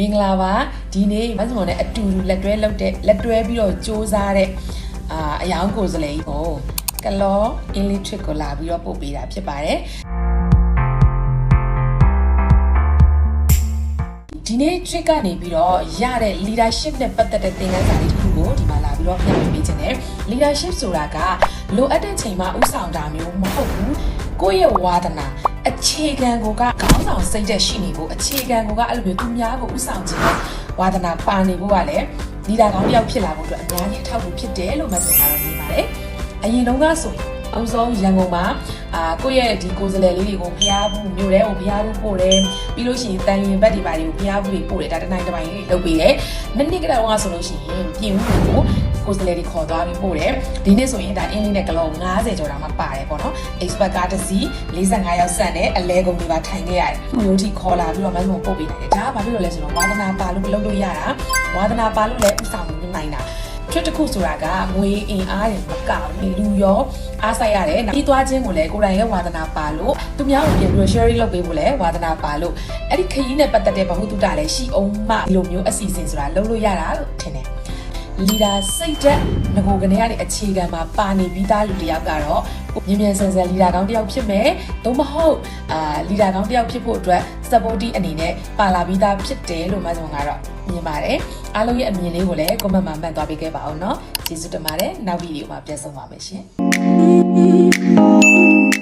မင်္ဂလာပါဒီနေ့မဆမော်နဲ့အတူတူလက်တွဲလုပ်တဲ့လက်တွဲပြီးတော့စူးစမ်းတဲ့အာအယောင်ကိုယ်စလဲကြီးကိုကလောအင်လီထရစ်ကိုလာပြီးတော့ပို့ပေးတာဖြစ်ပါတယ်ဒီနေ့ trick ကနေပြီးတော့ရတဲ့ leadership နဲ့ပတ်သက်တဲ့သင်ခန်းစာလေးတစ်ခုကိုဒီမှာလာပြီးတော့ပြန်ပေးခြင်းတယ် leadership ဆိုတာကလိုအပ်တဲ့ချိန်မှာဥဆောင်တာမျိုးမဟုတ်ဘူးကိုယ့်ရဲ့ဝါဒနာ အခြေခံကိုကခေါင်းဆောင်စိတ်သက်ရှိနေဖို့အခြေခံကိုကအဲ့လိုမျိုးသူများကိုဥဆောင်ခြင်းနဲ့ဝါဒနာပါနေဖို့ကလည်း leader ကောင်းတစ်ယောက်ဖြစ်လာဖို့အတွက်အများကြီးအထောက်အကူဖြစ်တယ်လို့မှဆိုထားတော့နေပါတယ်အရင်တုန်းကဆိုရင်အောင်ဆုံးရန်ကုန်မှာအာကိုယ့်ရဲ့ဒီကိုယ်စလဲလေးတွေကိုဖျားဘူးမြို့ထဲကိုဖျားဘူးပို့တယ်ပြီးလို့ရှိရင်တန်ရင်ဘက်ဒီပါတွေကိုဖျားဘူးတွေပို့တယ်ဒါတနိုင်တစ်ပိုင်းလေးလုပ်ပေးတယ်မိနစ်ကတော့ဆိုလို့ရှိရင်ပြင်ဦးကို ကိုယ်စလဲတွေခေါ်သွားပြီးပို့တယ်ဒီနေ့ဆိုရင်ဒါအင်းလေးနဲ့ကလော90ကျော်တာမှပါတယ်ပေါ့နော် expert ကားတစ်စီး45ရောက်ဆက်နဲ့အလဲကုန်တွေပါထိုင်ခဲ့ရတယ်မျိုးထိခေါ်လာပြီးတော့မဆုံပို့ပေးနိုင်တယ်ဒါကဘာဖြစ်လို့လဲဆိုတော့ဝါသနာပါလို့လုပ်လို့ရတာဝါသနာပါလို့လည်းဥဆောင်နိုင်တာ trip တစ်ခုဆိုတာကငွေအင်အားတွေမကဘူးလူရောအားဆိုင်ရတယ်ပြီးသွားခြင်းကိုလည်းကိုယ်တိုင်ရဲ့ဝါသနာပါလို့သူများကိုပြင်ပြီးတော့ sharing လုပ်ပေးဖို့လည်းဝါသနာပါလို့အဲ့ဒီခရီးနဲ့ပတ်သက်တဲ့ဗဟုသုတလည်းရှိအောင်မှဒီလိုမျိုးအစီအစဉ်ဆိုတာလုပ်လို့ရတာလို့ထင်တယ် leader စိတ်သက်ငကိုကနေရတဲ့အခြေခံမှာပါနေပြီးသားလူတစ်ယောက်ကတော့မြင်မြန်ဆန်ဆန် leader ကောင်းတစ်ယောက်ဖြစ်မယ်။သို့မဟုတ်အာ leader ကောင်းတစ်ယောက်ဖြစ်ဖို့အတွက် supporting အနေနဲ့ပါလာပြီးသားဖြစ်တယ်လို့မှဆုံးကတော့မြင်ပါတယ်။အားလုံးရဲ့အမြင်လေးကိုလည်း comment မှာမှတ်သွားပေးခဲ့ပါအောင်နော်။ကျေးဇူးတင်ပါတယ်။နောက်ဗီဒီယိုမှာပြန်ဆုံပါမယ်ရှင်။